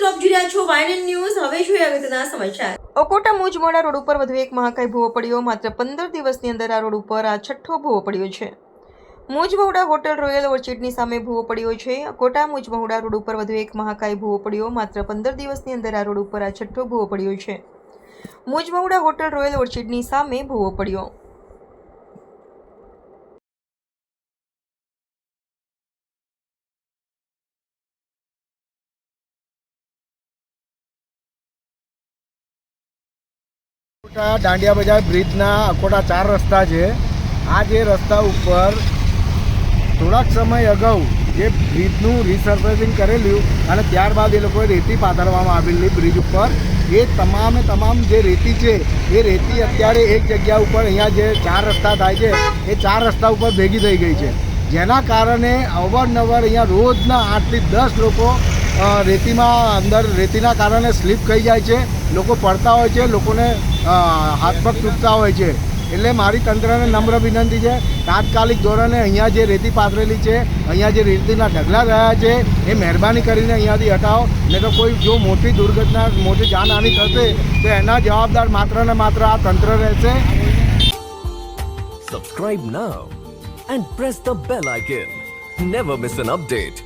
રહ્યા છો વાયનન ન્યૂઝ હવે જોઈએ અગત્યના સમાચાર? ઓકોટા મુજમોડા રોડ ઉપર વધુ એક મહાકાય ભૂવો પડ્યો. માત્ર પંદર દિવસની અંદર આ રોડ ઉપર આ છઠ્ઠો ભૂવો પડ્યો છે. મુજમહુડા હોટલ રોયલ ઓર્ચિડની સામે ભૂવો પડ્યો છે. અકોટા મુજમહુડા રોડ ઉપર વધુ એક મહાકાય ભૂવો પડ્યો. માત્ર પંદર દિવસની અંદર આ રોડ ઉપર આ છઠ્ઠો ભૂવો પડ્યો છે. મુજમહુડા હોટલ રોયલ ઓર્ચિડની સામે ભૂવો પડ્યો. દાંડિયા બજાર બ્રિજના અકોટા ચાર રસ્તા છે. આ જે રસ્તા ઉપર થોડાક સમય અગાઉ જે બ્રિજનું રિસર્ફેસિંગ કરેલું અને ત્યારબાદ એ લોકોએ રેતી પાથરવામાં આવેલી બ્રિજ ઉપર, એ તમામે તમામ જે રેતી છે, એ રેતી અત્યારે એક જગ્યા ઉપર અહીંયા જે ચાર રસ્તા થાય છે, એ ચાર રસ્તા ઉપર ભેગી થઈ ગઈ છે. જેના કારણે અવારનવાર અહીંયા રોજના આઠથી દસ લોકો રેતીમાં અંદર, રેતીના કારણે સ્લીપ થઈ જાય છે. લોકો પડતા હોય છે, લોકોને હાથ પગ તૂટતા હોય છે. એટલે મારી તંત્રને નમ્ર વિનંતી છે, તાત્કાલિક ધોરણે અહીંયા જે રેતી પાથરેલી છે, અહીંયા જે રેતીના ઢગલા રહ્યા છે, એ મહેરબાની કરીને અહીંયાથી હટાવો. નહીં તો કોઈ જો મોટી દુર્ઘટના, મોટી જાનહાનિ થશે, તો એના જવાબદાર માત્ર ને માત્ર આ તંત્ર રહેશે. Subscribe now and press the bell icon never miss an update.